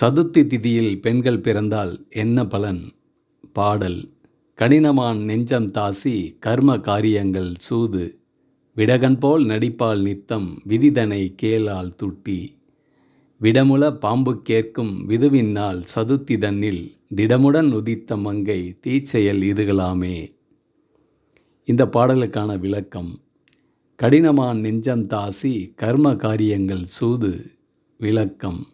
சதுர்த்தி திதியில் பெண்கள் பிறந்தால் என்ன பலன்? பாடல். கடினமான் நெஞ்சம் தாசி கர்ம காரியங்கள் சூது. விடகன் போல் நடிப்பால் நித்தம் விதிதனை கேளால் துட்டி. விடமுல பாம்பு கேட்கும் விதுவின்னால் சதுர்த்தி தன்னில் திடமுடன் உதித்த மங்கை தீச்செயல் இதுகளாமே. இந்த பாடலுக்கான விளக்கம். கடினமான் நெஞ்சம் தாசி கர்ம காரியங்கள் சூது. விளக்கம்.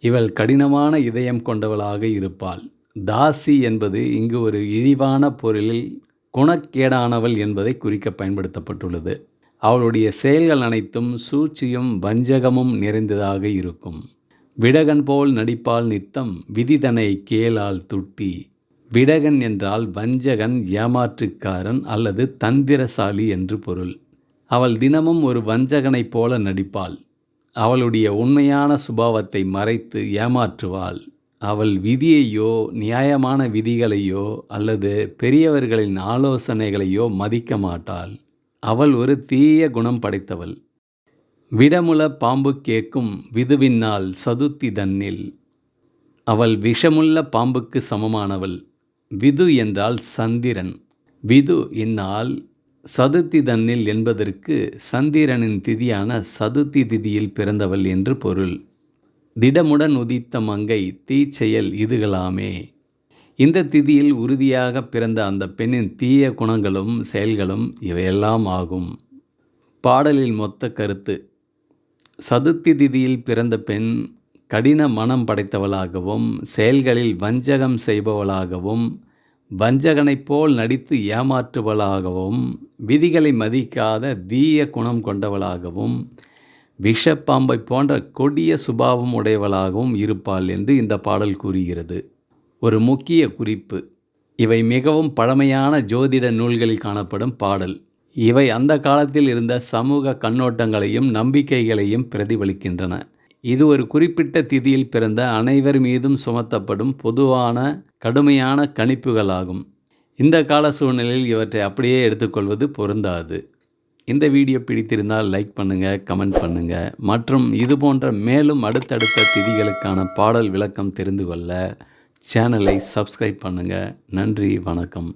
இவள் கடினமான இதயம் கொண்டவளாக இருப்பாள். தாசி என்பது இங்கு ஒரு இழிவான பொருளில் குணக்கேடானவள் என்பதை குறிக்க பயன்படுத்தப்பட்டுள்ளது. அவளுடைய செயல்கள் அனைத்தும் சூழ்ச்சியும் வஞ்சகமும் நிறைந்ததாக இருக்கும். விடகன் போல் நடிப்பால் நித்தம் விதிதனை கேளால் துட்டி. விடகன் என்றால் வஞ்சகன் ஏமாற்றுக்காரன் அல்லது தந்திரசாலி என்று பொருள். அவள் தினமும் ஒரு வஞ்சகனைப் போல நடிப்பாள். அவளுடைய உண்மையான சுபாவத்தை மறைத்து ஏமாற்றுவாள். அவள் விதியையோ நியாயமான விதிகளையோ அல்லது பெரியவர்களின் ஆலோசனைகளையோ மதிக்க மாட்டாள். அவள் ஒரு தீய குணம் படைத்தவள். விடமுல பாம்பு கேட்கும் விதுவினால் சதுர்த்தி தன்னில். அவள் விஷமுள்ள பாம்புக்கு சமமானவள். விது என்றால் சந்திரன். விது இன்னால் சதுர்த்தி தன்னில் என்பதற்கு சந்திரனின் திதியான சதுர்த்தி திதியில் பிறந்தவள் என்று பொருள். திடமுடன் உதித்த மங்கை தீச்செயல் இதுகளாமே. இந்த திதியில் உறுதியாக பிறந்த அந்த பெண்ணின் தீய குணங்களும் செயல்களும் இவையெல்லாம் ஆகும். பாடலில் மொத்த கருத்து. சதுர்த்தி திதியில் பிறந்த பெண் கடின மனம் படைத்தவளாகவும் செயல்களில் வஞ்சகம் செய்பவளாகவும் வஞ்சகனைப் போல் நடித்து ஏமாற்றுவளாகவும் விதிகளை மதிக்காத தீய குணம் கொண்டவளாகவும் விஷப்பாம்பை போன்ற கொடிய சுபாவம் உடையவளாகவும் இருப்பாள் என்று இந்த பாடல் கூறுகிறது. ஒரு முக்கிய குறிப்பு. இவை மிகவும் பழமையான ஜோதிட நூல்களில் காணப்படும் பாடல். இவை அந்த காலத்தில் இருந்த சமூக கண்ணோட்டங்களையும் நம்பிக்கைகளையும் பிரதிபலிக்கின்றன. இது ஒரு குறிப்பிட்ட திதியில் பிறந்த அனைவர் மீதும் சுமத்தப்படும் பொதுவான கடுமையான கணிப்புகளாகும். இந்த கால சூழ்நிலையில் இவற்றை அப்படியே எடுத்துக்கொள்வது பொருந்தாது. இந்த வீடியோ பிடித்திருந்தால் லைக் பண்ணுங்கள் கமெண்ட் பண்ணுங்கள் மற்றும் இது போன்ற மேலும் அடுத்தடுத்த திதிகளுக்கான பாடல் விளக்கம் தெரிந்து கொள்ள சேனலை சப்ஸ்கிரைப் பண்ணுங்கள் நன்றி வணக்கம்.